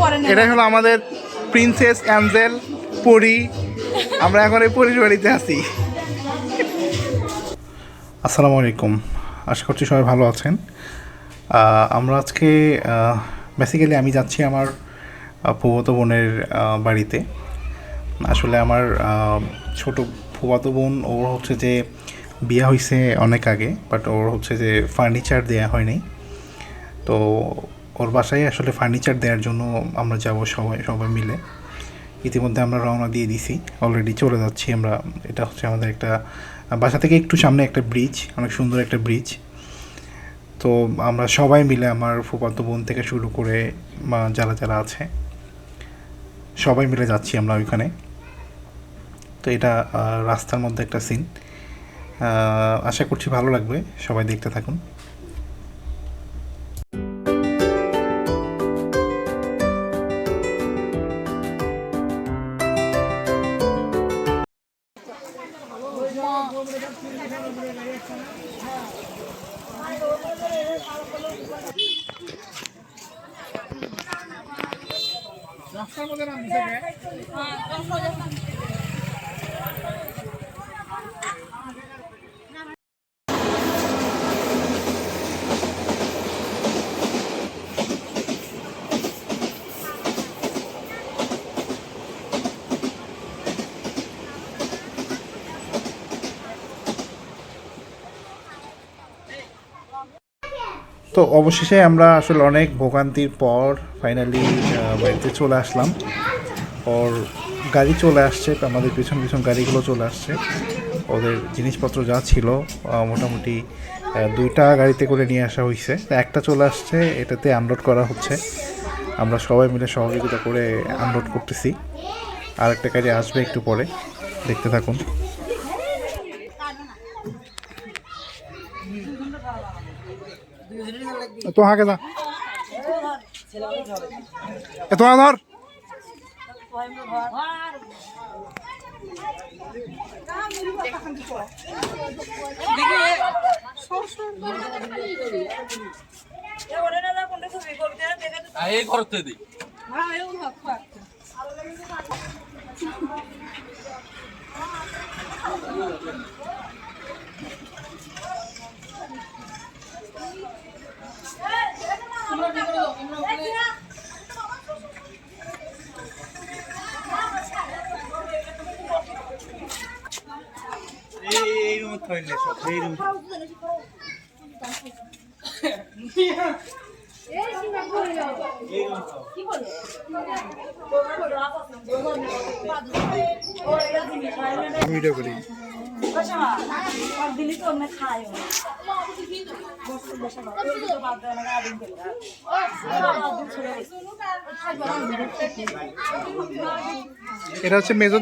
পরে নেব। এটা হলো আমাদের প্রিন্সেস অ্যাঞ্জেল পরি আমরা এখন এই পরির বাড়িতে আছি। আসসালামু আলাইকুম। আশা করছি সবাই ভালো আছেন। আমরা আজকে বেসিক্যালি আমি যাচ্ছি আমার আহ, বোনের বাড়িতে। আসলে আমার ছোট ফুফাতো বোন ওর হচ্ছে যে বিয়ে হয়েছে অনেক আগে বাট ওর হচ্ছে যে ফার্নিচার দেওয়া হয়নি। তো ওর বাসায় আসলে ফার্নিচার দেওয়ার জন্য আমরা যাব সবাই সবাই মিলে। ইতিমধ্যে আমরা রওনা দিয়ে দিছি। অলরেডি চলে যাচ্ছি আমরা। এটা হচ্ছে আমাদের একটা, বাসা থেকে একটু সামনে একটা ব্রিজ অনেক সুন্দর একটা ব্রিজ তো আমরা সবাই মিলে আমার ফুফাতো বোন থেকে শুরু করে যারা যারা আছে, সবাই মিলে যাচ্ছি আমরা ওইখানে। তো এটা রাস্তার মধ্যে একটা সিন আশা করছি ভালো লাগবে। সবাই দেখতে থাকুন। রাস্তার মধ্যে নাম দিছে কে? তো অবশেষে আমরা আসলে অনেক ভোগান্তির পর ফাইনালি বাড়িতে চলে আসলাম। ওর গাড়ি চলে আসছে, আমাদের পিছন পিছন গাড়িগুলো চলে আসছে। ওদের জিনিসপত্র যা ছিল মোটামুটি দুইটা গাড়িতে করে নিয়ে আসা হয়েছে একটা চলে আসছে, এটাতে আনলোড করা হচ্ছে। আমরা সবাই মিলে সহযোগিতা করে আনলোড করতেছি। আর একটা গাড়ি আসবে একটু পরে। দেখতে থাকুন। তো হাকে যা। এ তোমার ধর। এই করতে দিই ভিডিও করি দিলি তো অন্য খায় এটা হচ্ছে মেজো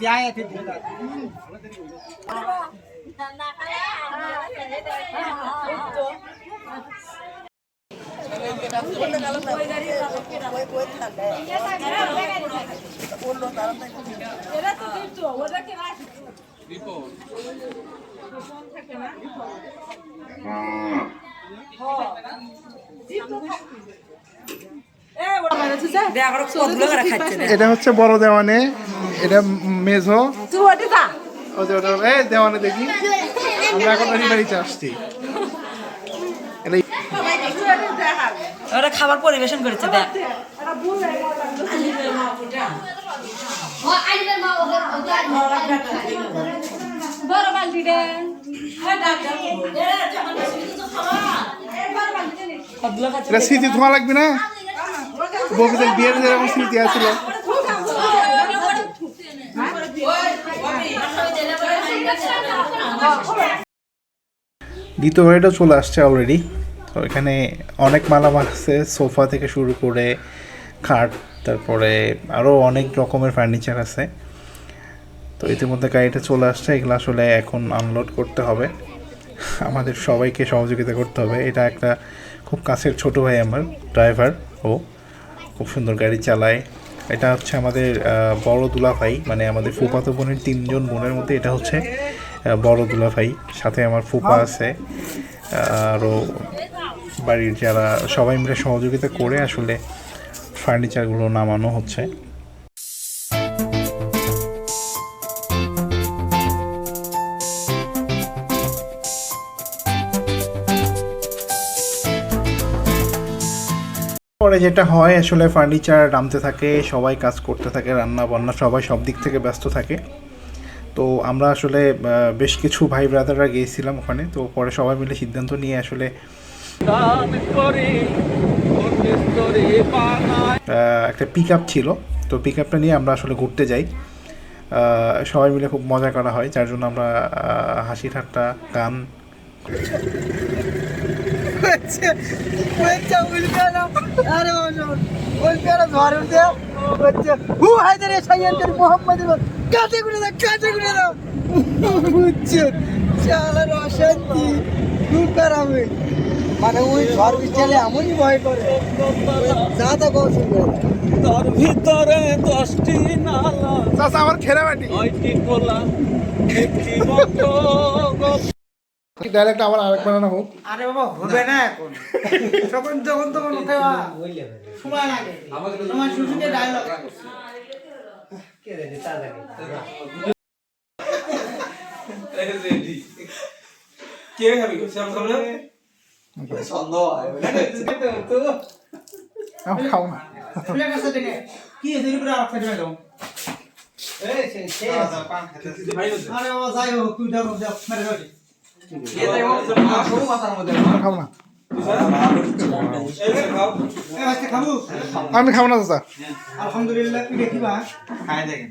দেওয়ানে এটা হচ্ছে বড় দেওয়ানে এটা মেজো ও যে ওটা এই দেওয়ানে দেখি। আমরা এখন বাড়িতে আসছি। এটা ওরা খাবার পরিবেশন করেছে দেখ। বড় বালতি স্মৃতি ধোয়া লাগবে না? ববিদের বিয়ের যেরকম স্মৃতি আছিল দ্বিতীয় গাড়িটা চলে আসছে অলরেডি তো এখানে অনেক মালামাল আছে, সোফা থেকে শুরু করে খাট, তারপরে আরও অনেক রকমের ফার্নিচার আছে। তো ইতিমধ্যে গাড়িটা চলে আসছে, এগুলো আসলে এখন আনলোড করতে হবে। আমাদের সবাইকে সহযোগিতা করতে হবে। এটা একটা খুব কাছের ছোট ভাই আমার ড্রাইভার ও। খুব সুন্দর গাড়ি চালায়। এটা হচ্ছে আমাদের বড় দুলাভাই মানে আমাদের ফুপাতো বোনের তিনজন বোনের মধ্যে এটা হচ্ছে বড় বড় দুলাভাই। সাথে আমার ফুপা আছে আরও বাড়ির যারা সবাই মিলে সহযোগিতা করে আসলে ফার্নিচারগুলো নামানো হচ্ছে। পরে যেটা হয়, আসলে ফার্নিচার নামতে থাকে, সবাই কাজ করতে থাকে, রান্না বান্না সবাই সব দিক থেকে ব্যস্ত থাকে। তো আমরা আসলে বেশ কিছু ভাই ব্রাদাররা গিয়েছিলাম ওখানে, তো পরে সবাই মিলে সিদ্ধান্ত নিয়ে আসলে একটা পিক আপ ছিল। তো পিক আপটা নিয়ে আমরা আসলে ঘুরতে যাই। সবাই মিলে খুব মজা করা হয়, যার জন্য আমরা হাসি ঠাট্টা গান হয়েছে। হয়েছে উল্কানো আরে উল্কানো ঝড় উঠে হচ্ছে মোহাম্মদ কাজে গুনে দাও কাজে বুঝছে চালার অশান্তি খুব খারাপ মানে ওই ঝড় বিচালে এমনই ভয় করে। যা তা কম তোর ভিতরে দশটি নালা চাষা আমার খেলা বাটি নয়টি ডাইরেক্ট আবার আরেক বানানো হোক। আরে বাবা হবে না এখন। তখন যখন তখন ওঠে সময় লাগে। সময় শুশুকে ডায়লগ কে খাবি? শ্যাম খাবে আমি খাও না ফুলের কাছে দেখে কি উপরে আর ফেটে এই আরে বাবা যাই হোক তুই দাও দাও মেরে দাও আমি খাব আমি খাব না চাচা। আলহামদুলিল্লাহ তুই দেখিবা খায় দেখেন।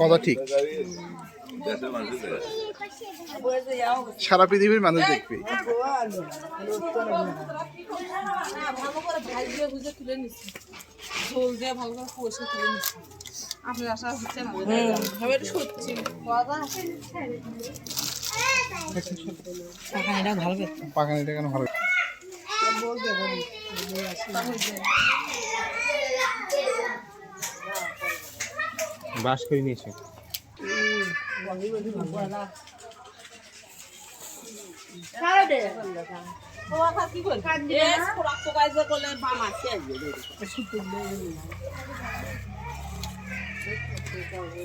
কথা ঠিক। সারা পৃথিবীর মানুষ দেখবে। ঝোল দিয়ে ভালো করে কষে তুলে নিচ্ছি আপনার আশা হচ্ছে না হবে একটু সত্যি পাখানিটা কেন ভালো বাস করে নিয়েছে। কি করবি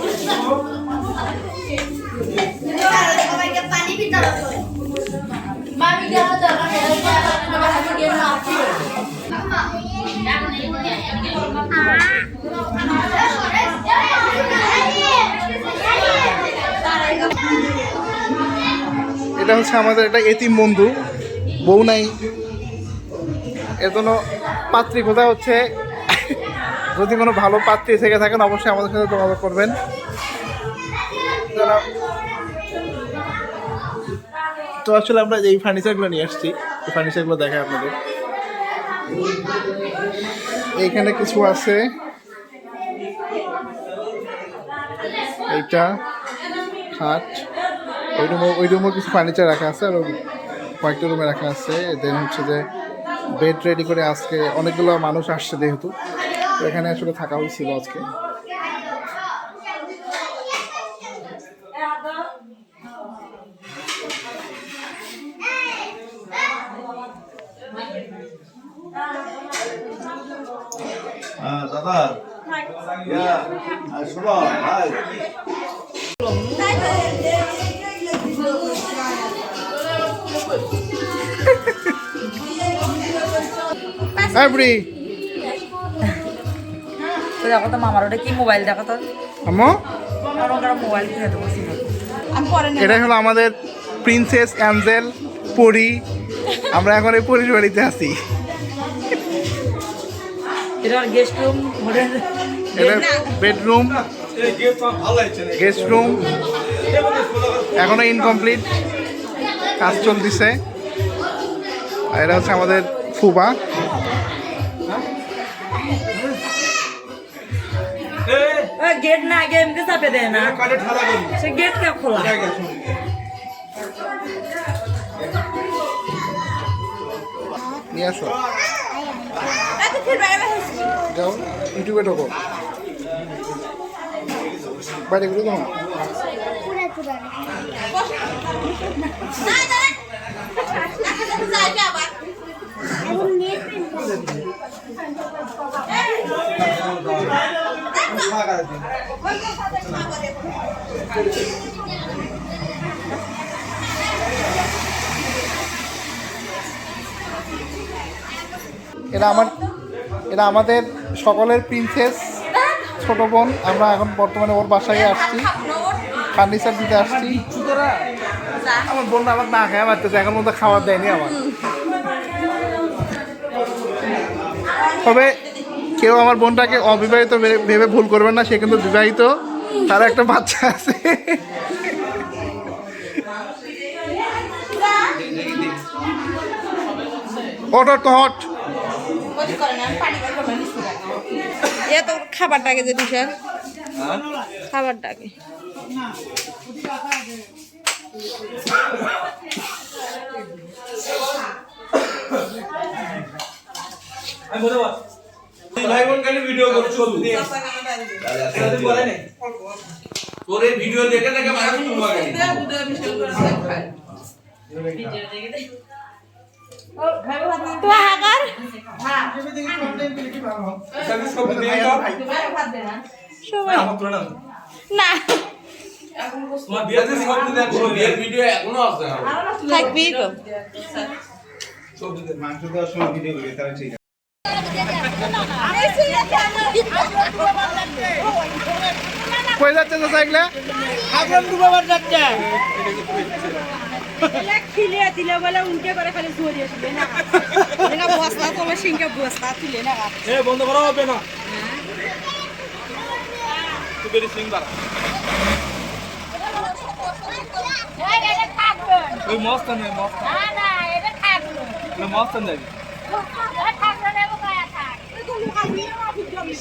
হচ্ছে আমাদের একটা এতিম বন্ধু, বউ নাই। এর জন্য পাত্রী কোথায় হচ্ছে। যদি কোনো ভালো পাত্রী থেকে থাকেন, অবশ্যই আমাদের সাথে যোগাযোগ করবেন। তো আসলে আমরা এই ফার্নিচারগুলো নিয়ে আসছি। এই ফার্নিচারগুলো দেখায় আপনাদের। এইখানে কিছু আছে। এইটা, খাট। ওই রুমে ওই রুমে কিছু ফার্নিচার রাখা আছে আর কয়েকটা রুমে রাখা আছে। দেন হচ্ছে যে বেড রেডি করে আজকে অনেকগুলো মানুষ আসছে যেহেতু। এখানে আসলে থাকা হয়েছিল আজকে। দাদা। শুভ ভাই। এভরি তো দেখো তো মামার ওটা কি মোবাইল দেখো তো। আম্মু? মোবাইল কিনে দেবো এটাই হলো আমাদের প্রিন্সেস অ্যাঞ্জেল পরি আমরা এখন এই পরির বাড়িতে আছি। এটা গেস্ট রুম এটা বেডরুম এই গেট তো ভালো লাগছে না গেস্ট রুম এখনও ইনকমপ্লিট কাজ চলতেছে। আর এটা হচ্ছে আমাদের ফুবা। গেট না আগে এমনি চাপে দেয় না। সে গেট কে খোলা। নিয়ে আসো। যাও ইউটিউবে ঢোকো। বাইরে তোমার এরা আমার এরা আমাদের সকলের প্রিন্সেস ছোট বোন। আমরা এখন বর্তমানে ওর বাসায় আসছি। ফার্নিচার দিতে আসছি। আমার বোনটা আমার না খায় মারতেছে এখন মতো খাবার দেয়নি আমার তবে কেউ আমার বোনটাকে অবিবাহিত ভেবে ভুল করবেন না সে কিন্তু বিবাহিত তার একটা বাচ্চা আছে। হট হট হট এ তো খাবারটাকে যে আমি বলে ভাই বোন খালি ভিডিও তোর এই ভিডিও দেখে দেখে মানুষ তো হাগার না তোমার বিয়েতে সব পুরো বিয়ের ভিডিও এখনও আছে। থাকবি তো। সব মাংস দেওয়ার সময় ভিডিও করি তাহলে ঠিক কই যাচ্ছে তো সাইকেলে আগুন ডুবাবার যাচ্ছে। খিলিয়ে দিলে বলে উনকে করে খালি শুয়ে দিয়েছিল না। বস্তা তোমার সিংকে বস্তা তুলে না। এ বন্ধ করা হবে না। তুই বেরি সিং বাড়া। ওই মস্ত নেই মস্ত। না। মস্ত নেই তুমি